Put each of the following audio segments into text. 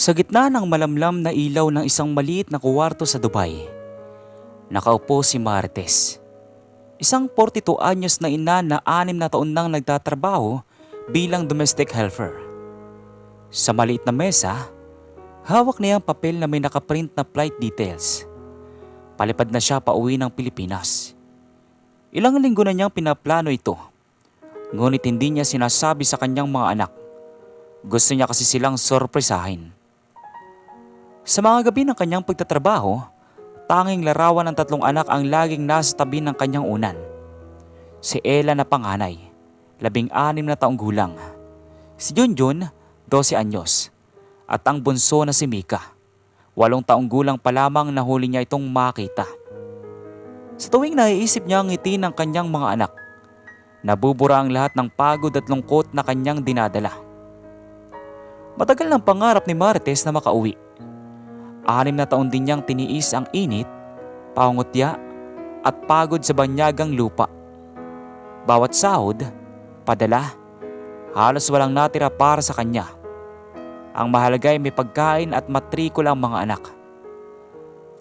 Sa gitna ng malamlam na ilaw ng isang maliit na kuwarto sa Dubai, nakaupo si Martes. Isang 42 anyos na ina na anim na taon nang nagtatrabaho bilang domestic helper. Sa maliit na mesa, hawak niya ang papel na may nakaprint na flight details. Palipad na siya pauwi ng Pilipinas. Ilang linggo na niyang pinaplano ito. Ngunit hindi niya sinasabi sa kanyang mga anak. Gusto niya kasi silang sorpresahin. Sa mga gabi ng kanyang pagtatrabaho, tanging larawan ng tatlong anak ang laging nasa tabi ng kanyang unan. Si Ella na panganay, labing anim na taong gulang. Si Junjun, 12 anyos. At ang bunso na si Mika, walong taong gulang pa lamang na huli niya itong makita. Sa tuwing naiisip niya ang ngiti ng kanyang mga anak, nabubura ang lahat ng pagod at lungkot na kanyang dinadala. Matagal ng pangarap ni Martes na makauwi. Anim na taon din niyang tiniis ang init, pangutya at pagod sa banyagang lupa. Bawat sahod, padala, halos walang natira para sa kanya. Ang mahalaga ay may pagkain at matrikula ang mga anak.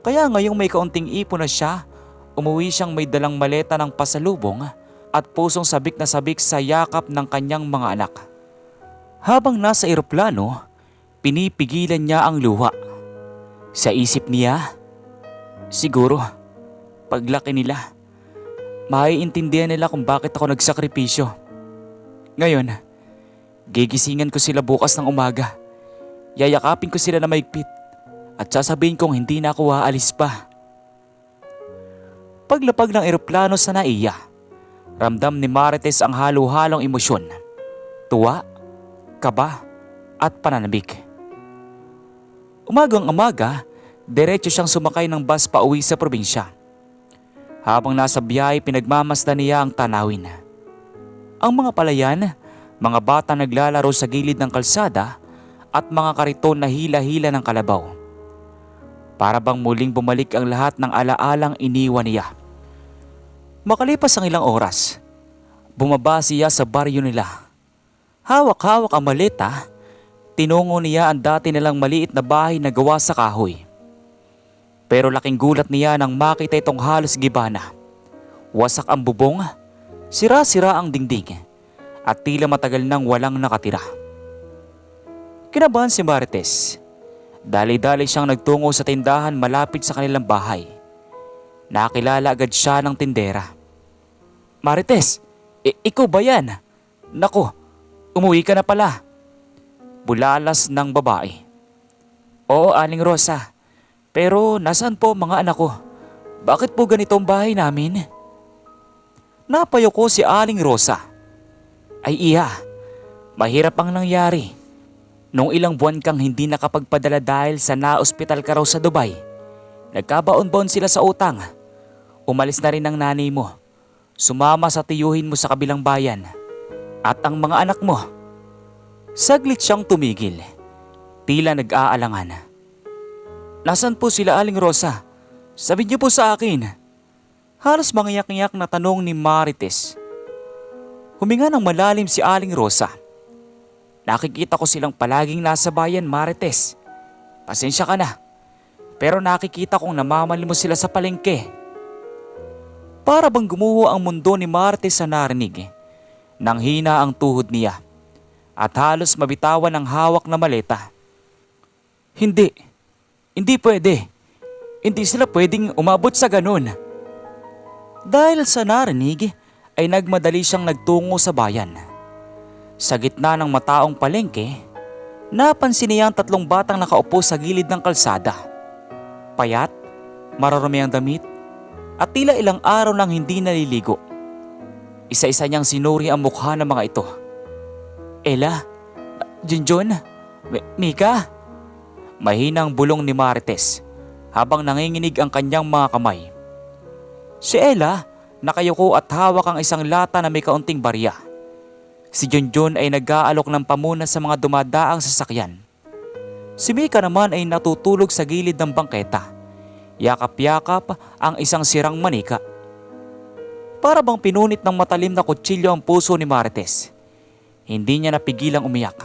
Kaya ngayong may kaunting ipon na siya, umuwi siyang may dalang maleta ng pasalubong at pusong sabik na sabik sa yakap ng kanyang mga anak. Habang nasa eroplano, pinipigilan niya ang luha. Sa isip niya, siguro, paglaki nila, maiintindihan nila kung bakit ako nagsakripisyo. Ngayon, gigisingan ko sila bukas ng umaga. Yayakapin ko sila na maigpit at sasabihin kong hindi na ako aalis pa. Paglapag ng eroplano sa naiya, ramdam ni Marites ang halo-halong emosyon. Tuwa, kaba, at pananabik. Umagang umaga, diretso siyang sumakay ng bus pa uwi sa probinsya. Habang nasa biyahe, pinagmamasdan niya ang tanawin. Ang mga palayan, mga bata naglalaro sa gilid ng kalsada at mga kariton na hila-hila ng kalabaw. Para bang muling bumalik ang lahat ng alaalang iniwan niya. Makalipas ang ilang oras, bumaba siya sa baryo nila. Hawak-hawak ang maleta, tinungo niya ang dati nilang maliit na bahay na gawa sa kahoy. Pero laking gulat niya nang makita itong halos gibana. Wasak ang bubong, sira-sira ang dingding, at tila matagal nang walang nakatira. Kinabahan si Marites. Dali-dali siyang nagtungo sa tindahan malapit sa kanilang bahay. Nakilala agad siya ng tindera. Marites, i- ikaw ba yan? Nako, umuwi ka na pala. Bulalas ng babae. Oo, Aling Rosa. Pero nasaan po mga anak ko? Bakit po ganitong bahay namin? Napayo ko si Aling Rosa. Ay iya, mahirap ang nangyari. Nung ilang buwan kang hindi nakapagpadala dahil sa na-ospital ka raw sa Dubai, nagkabaon-baon sila sa utang. Umalis na rin ang nanay mo. Sumama sa tiyuhin mo sa kabilang bayan. At ang mga anak mo. Saglit siyang tumigil. Tila nag-aalangan. Nasaan po sila Aling Rosa? Sabi niyo po sa akin. Halos mangiyak-iyak na tanong ni Marites. Huminga ng malalim si Aling Rosa. Nakikita ko silang palaging nasa bayan Marites. Pasensya ka na. Pero nakikita kong namamali mo sila sa palengke. Para bang gumuho ang mundo ni Marites sa narinig. Nang hina ang tuhod niya. At halos mabitawan ang hawak na maleta. Hindi. Hindi pwede. Hindi sila pwedeng umabot sa ganun. Dahil sa narinig, ay nagmadali siyang nagtungo sa bayan. Sa gitna ng mataong palengke, napansin niya ang tatlong batang nakaupo sa gilid ng kalsada. Payat, mararumi ang damit, at tila ilang araw nang hindi naliligo. Isa-isa niyang sinuri ang mukha ng mga ito. Ella, Junjun, Mi- Mika. Mahinang bulong ni Marites habang nanginginig ang kanyang mga kamay. Si Ella, nakayuko at hawak ang isang lata na may kaunting barya. Si Junjun ay nag-aalok ng pamuna sa mga dumadaang sasakyan. Si Mika naman ay natutulog sa gilid ng bangketa. Yakap-yakap ang isang sirang manika. Para bang pinunit ng matalim na kutsilyo ang puso ni Marites. Hindi niya napigilang umiyak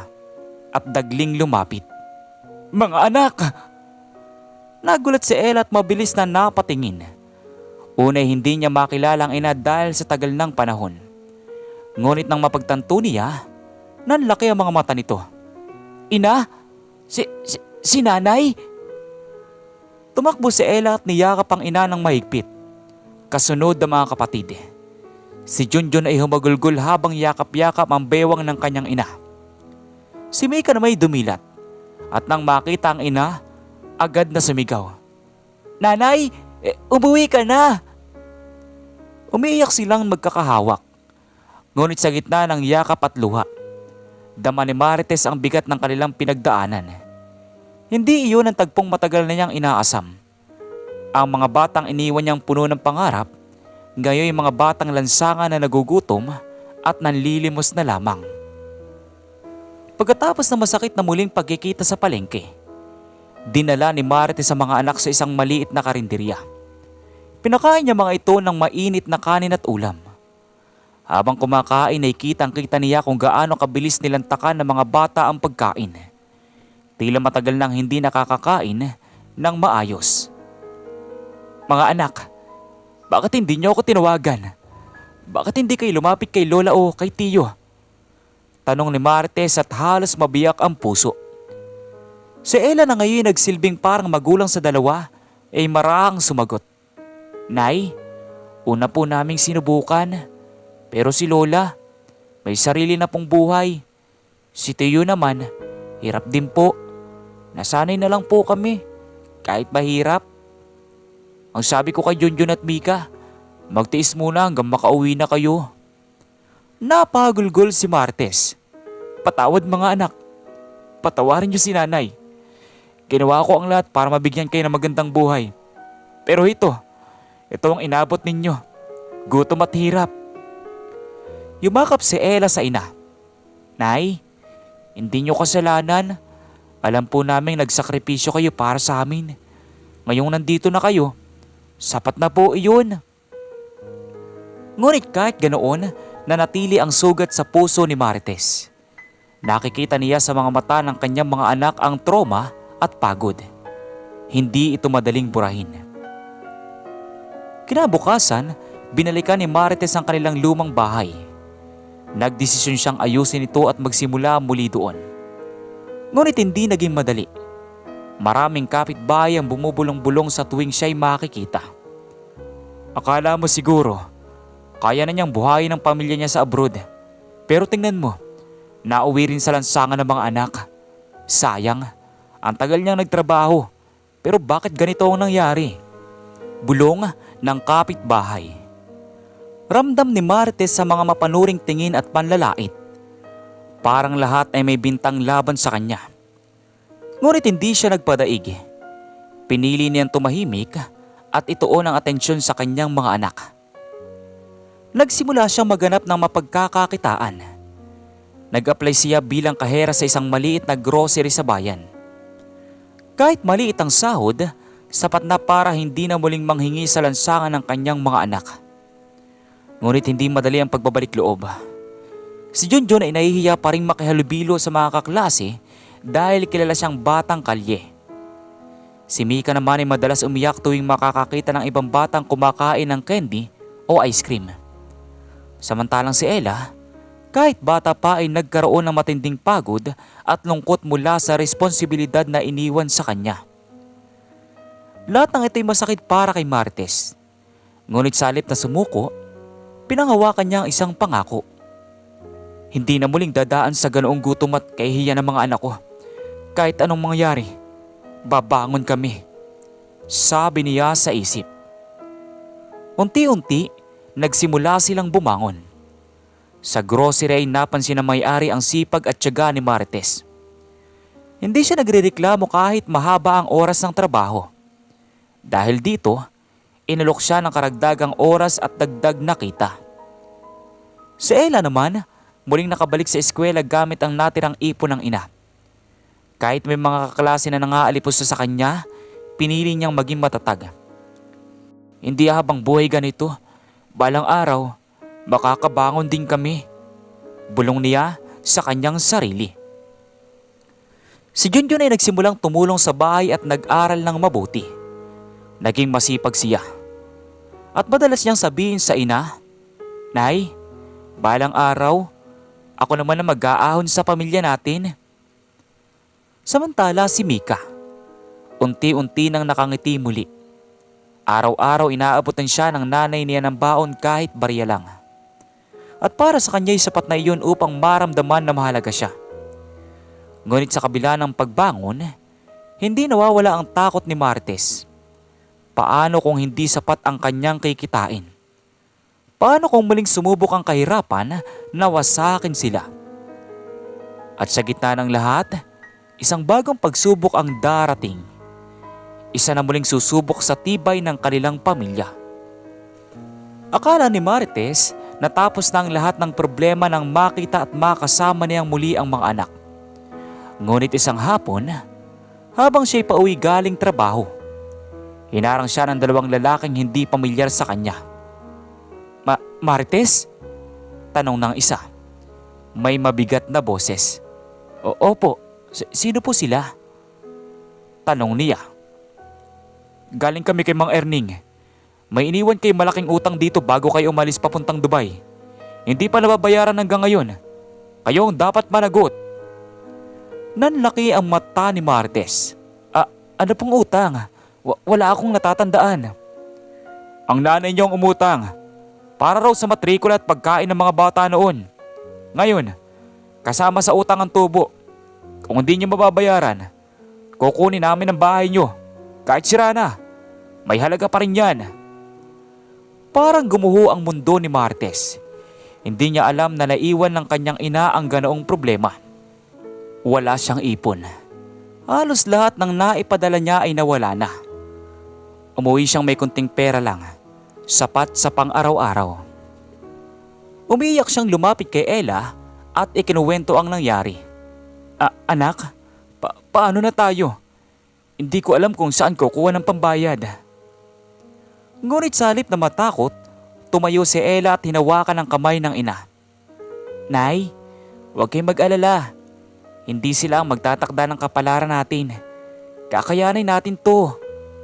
at dagling lumapit. Mga anak! Nagulat si Ella at mabilis na napatingin. Unay hindi niya makilala ang ina dahil sa tagal ng panahon. Ngunit nang mapagtanto niya, nanlaki ang mga mata nito. Ina? Si, si, si nanay? Tumakbo si Ella at niyakap ang ina ng mahigpit. Kasunod ng mga kapatid. Si Junjun ay humagulgol habang yakap-yakap ang bewang ng kanyang ina. Si Mika na may dumilat at nang makita ang ina, agad na sumigaw. Nanay, eh, umuwi ka na! Umiiyak silang magkakahawak. Ngunit sa gitna ng yakap at luha, dama ni Marites ang bigat ng kanilang pinagdaanan. Hindi iyon ang tagpong matagal na niyang inaasam. Ang mga batang iniwan niyang puno ng pangarap, ngayon mga batang lansangan na nagugutom at nanlilimos na lamang. Pagkatapos ng masakit na muling pagkikita sa palengke, dinala ni Marites sa mga anak sa isang maliit na karinderya. Pinakain niya mga ito ng mainit na kanin at ulam. Habang kumakain ay kitang kita niya kung gaano kabilis nilantakan ng mga bata ang pagkain. Tila matagal nang hindi nakakakain ng maayos. Mga anak, bakit hindi niyo ako tinawagan? Bakit hindi kayo lumapit kay Lola o kay Tiyo? Tanong ni Martes at halos mabiyak ang puso. Si Ella na ngayon nagsilbing parang magulang sa dalawa ay marahang sumagot. Nay, una po naming sinubukan. Pero si Lola, may sarili na pong buhay. Si Tiyo naman, hirap din po. Nasanay na lang po kami, kahit mahirap. Ang sabi ko kay Junjun at Mika, magtiis muna hanggang makauwi na kayo. Napagulgol si Martes. Patawad mga anak. Patawarin niyo si nanay. Ginawa ko ang lahat para mabigyan kayo ng magandang buhay. Pero ito, ito ang inabot ninyo. Gutom at hirap. Yumakap si Ella sa ina. Nay, hindi nyo kasalanan. Alam po namin nagsakripisyo kayo para sa amin. Ngayong nandito na kayo, sapat na po iyon. Ngunit kahit ganoon, nanatili ang sugat sa puso ni Marites. Nakikita niya sa mga mata ng kanyang mga anak ang trauma at pagod. Hindi ito madaling burahin. Kinabukasan, binalikan ni Marites ang kanilang lumang bahay. Nagdesisyon siyang ayusin ito at magsimula muli doon. Ngunit hindi naging madali. Maraming kapitbahay ang bumubulong-bulong sa tuwing siya'y makikita. Akala mo siguro, kaya na niyang buhayin ang pamilya niya sa abroad. Pero tingnan mo, nauwi rin sa lansangan ng mga anak. Sayang, ang tagal niyang nagtrabaho. Pero bakit ganito ang nangyari? Bulong ng kapitbahay. Ramdam ni Martes sa mga mapanuring tingin at panlalait. Parang lahat ay may bintang laban sa kanya. Ngunit hindi siya nagpadaig. Pinili niyang tumahimik at ituon ang atensyon sa kanyang mga anak. Nagsimula siyang maganap ng mapagkakakitaan. Nag-apply siya bilang kahera sa isang maliit na grocery sa bayan. Kahit maliit ang sahod, sapat na para hindi na muling manghingi sa lansangan ng kanyang mga anak. Ngunit hindi madali ang pagbabalik loob. Si Junjun ay nahihiya pa rin makihalubilo sa mga kaklase dahil kilala siyang batang kalye. Si Mika naman ay madalas umiyak tuwing makakakita ng ibang batang kumakain ng candy o ice cream. Samantalang si Ella, kahit bata pa ay nagkaroon ng matinding pagod at lungkot mula sa responsibilidad na iniwan sa kanya. Lahat ng ito'y masakit para kay Martes. Ngunit sa halip na sumuko, pinangawakan niya ang isang pangako. Hindi na muling dadaan sa ganoong gutom at kahihiya ng mga anak ko. Kahit anong mangyari, babangon kami. Sabi niya sa isip. Unti-unti, nagsimula silang bumangon. Sa grocery ay napansin na may-ari ang sipag at tiyaga ni Martes. Hindi siya nagrereklamo kahit mahaba ang oras ng trabaho. Dahil dito, inalok siya ng karagdagang oras at dagdag na kita. Si Ella naman, muling nakabalik sa eskwela gamit ang natirang ipon ng ina. Kahit may mga kaklase na nangaalipos sa kanya, pinili niyang maging matatag. Hindi habang buhay ganito, balang araw, makakabangon din kami. Bulong niya sa kanyang sarili. Si Junjun ay nagsimulang tumulong sa bahay at nag-aral ng mabuti. Naging masipag siya. At madalas niyang sabihin sa ina, Nay, balang araw, ako naman ang mag-aahon sa pamilya natin. Samantala si Mika, unti-unti nang nakangiti muli. Araw-araw inaabutan siya ng nanay niya ng baon kahit barya lang. At para sa kanya ay sapat na iyon upang maramdaman na mahalaga siya. Ngunit sa kabila ng pagbangon, hindi nawawala ang takot ni Martes. Paano kung hindi sapat ang kanyang kikitain? Paano kung muling sumubok ang kahirapan na wasakin sila? At sa gitna ng lahat, isang bagong pagsubok ang darating. Isa na muling susubok sa tibay ng kanilang pamilya. Akala ni Marites natapos na ang lahat ng problema nang makita at makasama niyang muli ang mga anak. Ngunit isang hapon, habang siya'y pauwi galing trabaho, hinarang siya ng dalawang lalaking hindi pamilyar sa kanya. Ma Marites? Tanong ng isa. May mabigat na boses. O opo, sino po sila? Tanong niya. Galing kami kay Mang Erning. May iniwan kay malaking utang dito bago kayo umalis papuntang Dubai. Hindi pa nababayaran hanggang ngayon. Kayo ang dapat managot. Nanlaki ang mata ni Martes. Ah, ano pong utang? Wa- wala akong natatandaan. Ang nanay niyong umutang. Para raw sa matrikula at pagkain ng mga bata noon. Ngayon, kasama sa utang ang tubo. Kung hindi niyo mababayaran, kukunin namin ang bahay niyo. Kahit sira na, may halaga pa rin yan. Parang gumuho ang mundo ni Martes. Hindi niya alam na naiwan ng kanyang ina ang ganoong problema. Wala siyang ipon. Halos lahat ng naipadala niya ay nawala na. Umuwi siyang may kunting pera lang, sapat sa pang-araw-araw. Umiyak siyang lumapit kay Ella at ikinuwento ang nangyari. Anak, pa- paano na tayo? Hindi ko alam kung saan kukuha ng pambayad. Ngunit sa halip na matakot, tumayo si Ella at hinawakan ang kamay ng ina. Nay, huwag kayong mag-alala. Hindi sila ang magtatakda ng kapalaran natin. Kakayanin natin to.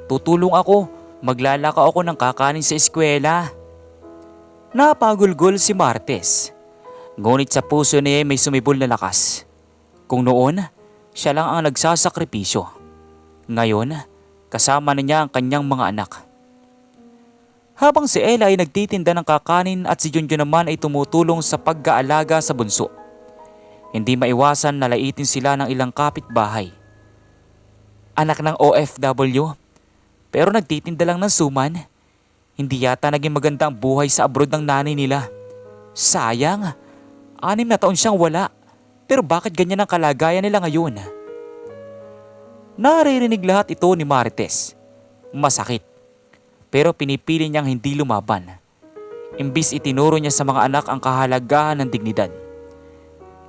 Tutulong ako. Maglalaka ako ng kakanin sa eskwela. Napagulgol si Martes. Ngunit sa puso niya may sumibol na lakas. Kung noon, siya lang ang nagsasakripisyo. Ngayon, kasama na niya ang kanyang mga anak. Habang si Ella ay nagtitinda ng kakanin at si Junjun naman ay tumutulong sa pag-aalaga sa bunso. Hindi maiwasan na laitin sila ng ilang kapitbahay. Anak ng OFW, pero nagtitinda lang ng suman. Hindi yata naging maganda ang buhay sa abroad ng nanay nila. Sayang, anim na taon siyang wala. Pero bakit ganyan ang kalagayan nila ngayon? Naririnig lahat ito ni Marites. Masakit. Pero pinipili niyang hindi lumaban. Imbis itinuro niya sa mga anak ang kahalagahan ng dignidad.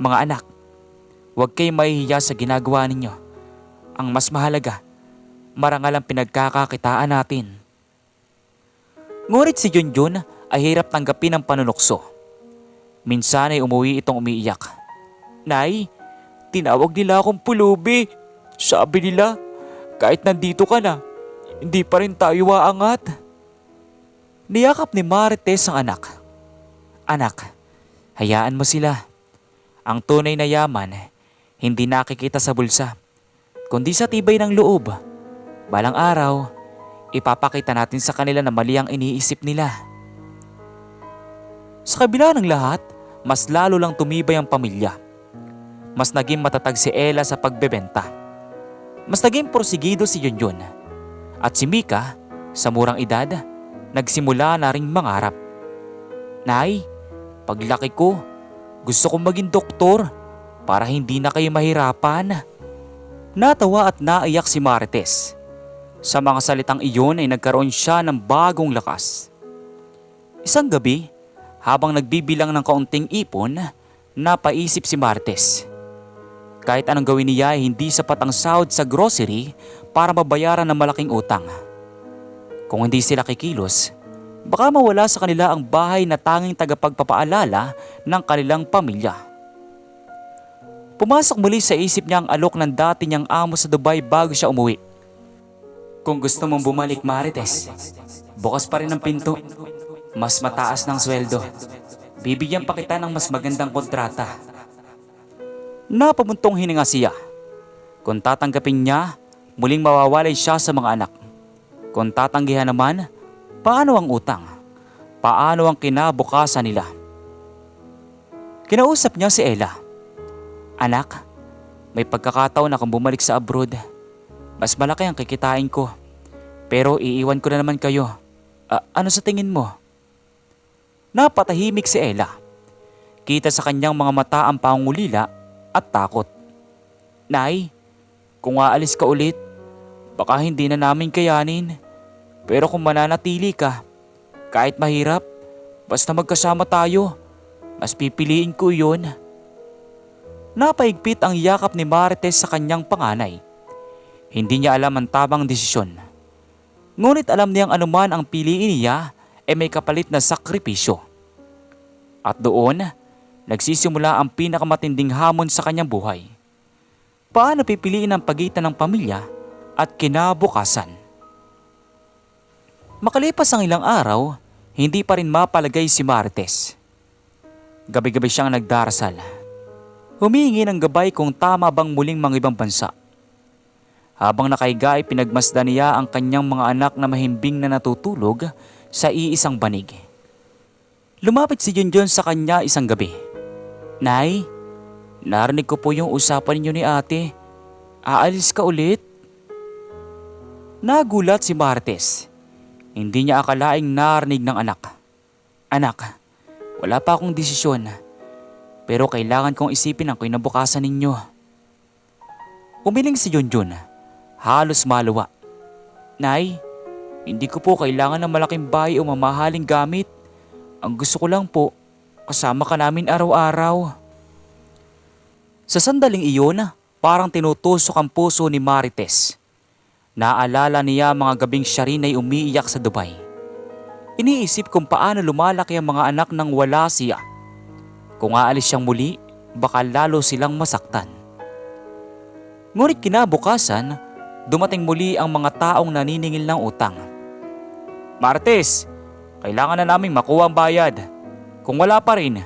Mga anak, huwag kayong mahihiya sa ginagawa ninyo. Ang mas mahalaga, marangal ang pinagkakakitaan natin. Ngunit si Junjun ay hirap tanggapin ang panunokso. Minsan ay umuwi itong umiiyak. Nay, tinawag nila akong pulubi. Sabi nila, kahit nandito ka na, hindi pa rin tayo waangat. Niyakap ni Marites ang anak. Anak, hayaan mo sila. Ang tunay na yaman, hindi nakikita sa bulsa, kundi sa tibay ng loob. Balang araw, ipapakita natin sa kanila na mali ang iniisip nila. Sa kabila ng lahat, mas lalo lang tumibay ang pamilya. Mas naging matatag si Ella sa pagbebenta. Mas naging porsigido si Junjun. At si Mika, sa murang edad, nagsimula na ring mangarap. Nay, paglaki ko, gusto kong maging doktor para hindi na kayo mahirapan. Natawa at naiyak si Marites. Sa mga salitang iyon ay nagkaroon siya ng bagong lakas. Isang gabi, habang nagbibilang ng kaunting ipon, napaisip si Martes. Kahit anong gawin niya ay hindi sapat ang sahod sa grocery para mabayaran ng malaking utang. Kung hindi sila kikilos, baka mawala sa kanila ang bahay na tanging tagapagpapaalala ng kanilang pamilya. Pumasok muli sa isip niya ang alok ng dati niyang amo sa Dubai bago siya umuwi. Kung gusto mong bumalik Marites, bukas pa rin ang pinto. Mas mataas ng sweldo. Bibigyan pa kita ng mas magandang kontrata. Napamuntong hininga siya. Kung tatanggapin niya, muling mawawalay siya sa mga anak. Kung tatanggihan naman, paano ang utang? Paano ang kinabukasan nila? Kinausap niya si Ella. Anak, may pagkakataon na kung bumalik sa abroad. Mas malaki ang kikitain ko. Pero iiwan ko na naman kayo. A- ano sa tingin mo? Napatahimik si Ella. Kita sa kanyang mga mata ang pangulila at takot. Nay, kung aalis ka ulit, baka hindi na namin kayanin. Pero kung mananatili ka, kahit mahirap, basta magkasama tayo, mas pipiliin ko yun. Napaigpit ang yakap ni Marites sa kanyang panganay. Hindi niya alam ang tamang desisyon. Ngunit alam niyang anuman ang piliin niya ay may kapalit na sakripisyo. At doon, nagsisimula ang pinakamatinding hamon sa kanyang buhay. Paano pipiliin ang pagitan ng pamilya at kinabukasan? Makalipas ang ilang araw, hindi pa rin mapalagay si Marites. Gabi-gabi siyang nagdarasal. Humingi ng gabay kung tama bang muling mga ibang bansa. Habang nakahiga ay pinagmasdan niya ang kanyang mga anak na mahimbing na natutulog sa iisang banig. Lumapit si Junjun sa kanya isang gabi. Nay, narinig ko po yung usapan ninyo ni ate. Aalis ka ulit? Nagulat si Martes. Hindi niya akalaing narinig ng anak. Anak, wala pa akong desisyon. Pero kailangan kong isipin ang kinabukasan ninyo. Umiling si Junjun. Halos maluwa. Nay, hindi ko po kailangan ng malaking bahay o mamahaling gamit. Ang gusto ko lang po, kasama ka namin araw-araw. Sa sandaling iyon, parang tinutusok ang puso ni Marites. Naalala niya mga gabing siya rin ay umiiyak sa Dubai. Iniisip kung paano lumalaki ang mga anak nang wala siya. Kung aalis siyang muli, baka lalo silang masaktan. Ngunit kinabukasan, dumating muli ang mga taong naniningil ng utang. Martes, kailangan na naming makuha ang bayad. Kung wala pa rin,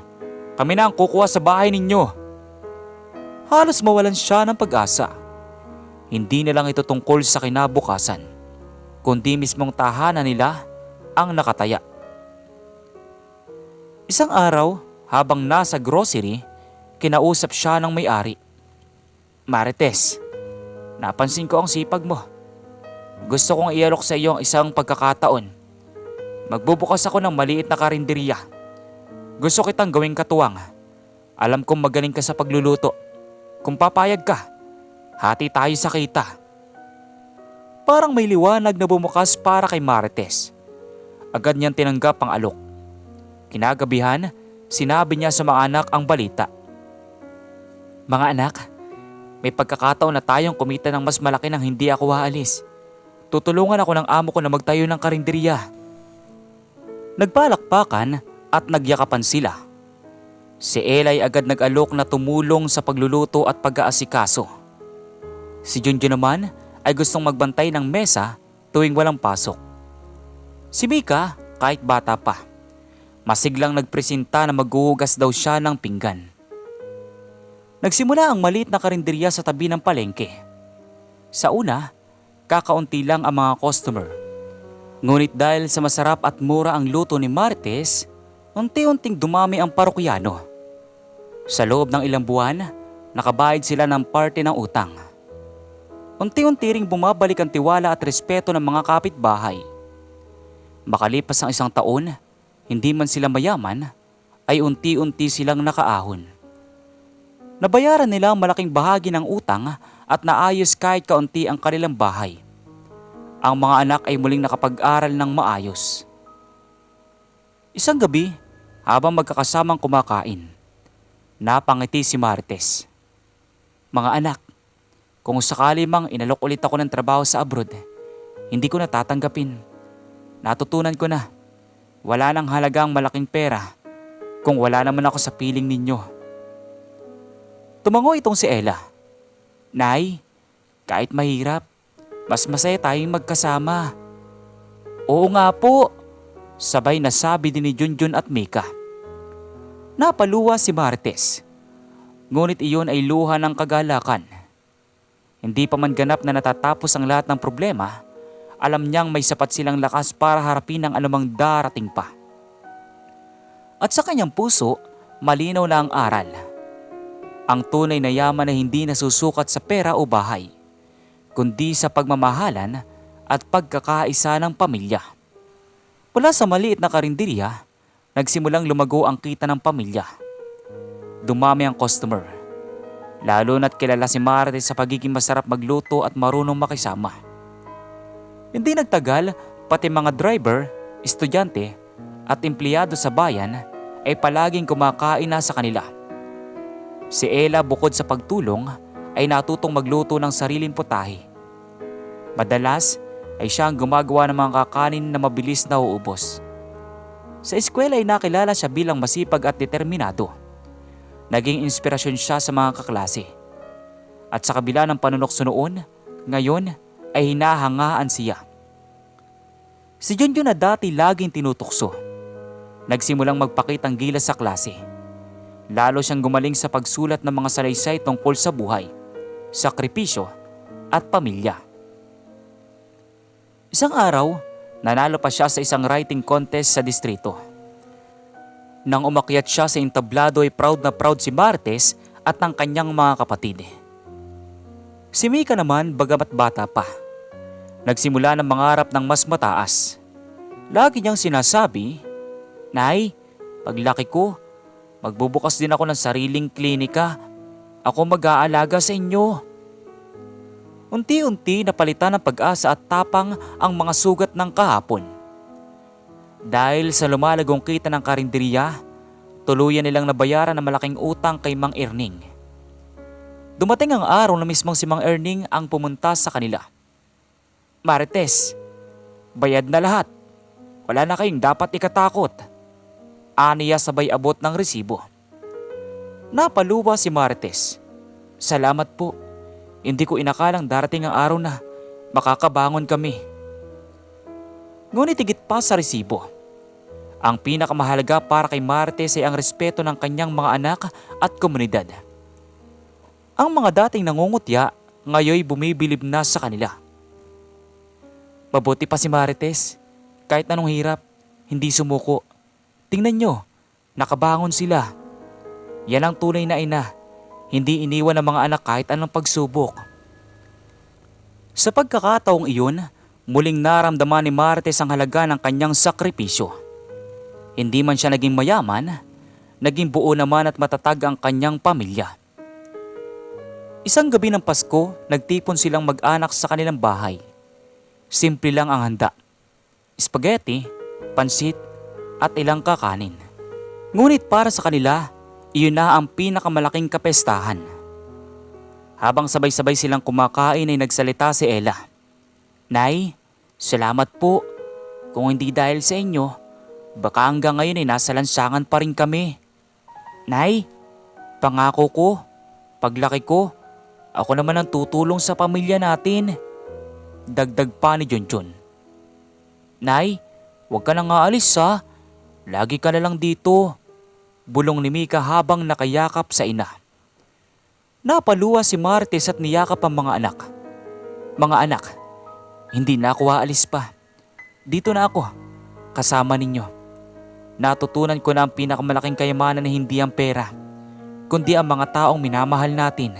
kami na ang kukuha sa bahay ninyo. Halos mawalan siya ng pag-asa. Hindi na lang ito tungkol sa kinabukasan, kundi mismong tahanan nila ang nakataya. Isang araw, habang nasa grocery, kinausap siya ng may-ari. Marites, napansin ko ang sipag mo. Gusto kong ialok sa iyo ang isang pagkakataon. Magbubukas ako ng maliit na karinderya. Gusto kitang gawing katuwang. Alam kong magaling ka sa pagluluto. Kung papayag ka, hati tayo sa kita. Parang may liwanag na bumukas para kay Marites. Agad niyang tinanggap ang alok. Kinagabihan, sinabi niya sa mga anak ang balita. Mga anak, may pagkakataon na tayong kumita ng mas malaki nang hindi ako aalis. Tutulungan ako ng amo ko na magtayo ng karinderya. Nagpalakpakan at nagyakapan sila. Si Elay agad nag-alok na tumulong sa pagluluto at pag-aasikaso. Si Junjun naman ay gustong magbantay ng mesa tuwing walang pasok. Si Mika, kahit bata pa, masiglang nagpresenta na maghuhugas daw siya ng pinggan. Nagsimula ang maliit na karinderya sa tabi ng palengke. Sa una, kakaunti lang ang mga customer. Ngunit dahil sa masarap at mura ang luto ni Martes, unti-unting dumami ang parokyano. Sa loob ng ilang buwan, nakabayad sila ng parte ng utang. Unti-unti ring bumabalik ang tiwala at respeto ng mga kapitbahay. Makalipas ang isang taon, hindi man sila mayaman, ay unti-unti silang nakaahon. Nabayaran nila ang malaking bahagi ng utang at naayos kahit kaunti ang kanilang bahay. Ang mga anak ay muling nakapag-aral ng maayos. Isang gabi, habang magkakasamang kumakain, napangiti si Martes. Mga anak, kung sakali mang inalok ulit ako ng trabaho sa abroad, hindi ko natatanggapin. Natutunan ko na, wala nang halagang malaking pera kung wala naman ako sa piling ninyo. Tumango itong si Ella. Nay, kahit mahirap, mas masaya tayong magkasama. Oo nga po, sabay na sabi din ni Junjun at Mika. Napaluwa si Martes. Ngunit iyon ay luha ng kagalakan. Hindi pa man ganap na natatapos ang lahat ng problema, alam niyang may sapat silang lakas para harapin ang anumang darating pa. At sa kanyang puso, malinaw na ang aral. Ang tunay na yaman na hindi nasusukat sa pera o bahay, kundi sa pagmamahalan at pagkakaisa ng pamilya. Mula sa maliit na karinderya, nagsimulang lumago ang kita ng pamilya. Dumami ang customer. Lalo na't kilala si Marte sa pagiging masarap magluto at marunong makisama. Hindi nagtagal, pati mga driver, estudyante at empleyado sa bayan ay palaging kumakain na sa kanila. Si Ella bukod sa pagtulong ay natutong magluto ng sariling putahe. Madalas ay siya ang gumagawa ng mga kakanin na mabilis na uubos. Sa eskwela ay nakilala siya bilang masipag at determinado. Naging inspirasyon siya sa mga kaklase. At sa kabila ng panunokso noon, ngayon ay hinahangaan siya. Si Junjun na dati laging tinutukso. Nagsimulang magpakitang gilas sa klase. Lalo siyang gumaling sa pagsulat ng mga salaysay tungkol sa buhay, sakripisyo at pamilya. Isang araw, nanalo pa siya sa isang writing contest sa distrito. Nang umakyat siya sa entablado ay proud na proud si Martes at ang kanyang mga kapatid. Si Mika naman bagamat bata pa. Nagsimula ng mangarap ng mas mataas. Lagi niyang sinasabi, Nay, paglaki ko, magbubukas din ako ng sariling klinika. Ako mag-aalaga sa inyo. Unti-unti napalitan ng pag-asa at tapang ang mga sugat ng kahapon. Dahil sa lumalagong kita ng karinderya, tuluyan nilang nabayaran ng malaking utang kay Mang Erning. Dumating ang araw na mismong si Mang Erning ang pumunta sa kanila. Marites, bayad na lahat. Wala na kayong dapat ikatakot. Aniya sabay abot ng resibo. Napaluwa si Marites. Salamat po. Hindi ko inakalang darating ang araw na makakabangon kami. Ngunit higit pa sa resibo. Ang pinakamahalaga para kay Martes ay ang respeto ng kanyang mga anak at komunidad. Ang mga dating nangungutya ngayoy bumibilib na sa kanila. Mabuti pa si Marites. Kahit anong hirap, hindi sumuko. Tingnan nyo, nakabangon sila. Yan ang tunay na ina. Hindi iniwan ng mga anak kahit anong pagsubok. Sa pagkakataong iyon, muling naramdaman ni Martes ang halaga ng kanyang sakripisyo. Hindi man siya naging mayaman, naging buo naman at matatag ang kanyang pamilya. Isang gabi ng Pasko, nagtipon silang mag-anak sa kanilang bahay. Simple lang ang handa. Spaghetti, pansit, at ilang kakanin. Ngunit para sa kanila, iyon na ang pinakamalaking kapestahan. Habang sabay-sabay silang kumakain ay nagsalita si Ella. Nay, salamat po. Kung hindi dahil sa inyo, baka hanggang ngayon ay nasa lansangan pa rin kami. Nay, pangako ko, paglaki ko, ako naman ang tutulong sa pamilya natin. Dagdag pa ni Junjun. Nay, huwag ka nang aalis ha. Lagi ka na lang dito. Bulong ni Mika habang nakayakap sa ina. Napaluwa si Martes at niyakap ang mga anak. Mga anak, hindi na ako aalis pa. Dito na ako, kasama ninyo. Natutunan ko na ang pinakamalaking kayamanan na hindi ang pera, kundi ang mga taong minamahal natin.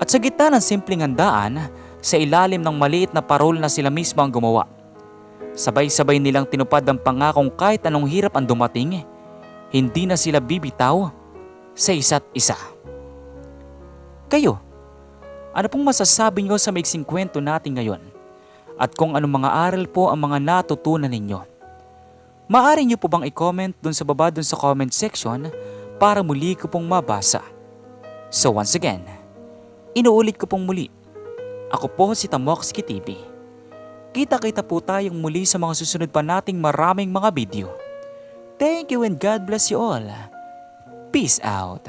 At sa gitna ng simpleng handaan, sa ilalim ng maliit na parol na sila mismo ang gumawa. Sabay-sabay nilang tinupad ang pangakong kahit anong hirap ang dumating, hindi na sila bibitaw sa isa't isa. Kayo, ano pong masasabi nyo sa maiksing kwento natin ngayon? At kung anong mga aral po ang mga natutunan ninyo? Maaari nyo po bang i-comment dun sa baba dun sa comment section para muli ko pong mabasa? So once again, inuulit ko pong muli ako po si Tamoxki TV. Kita-kita po tayong muli sa mga susunod pa nating maraming mga video. Thank you and God bless you all. Peace out.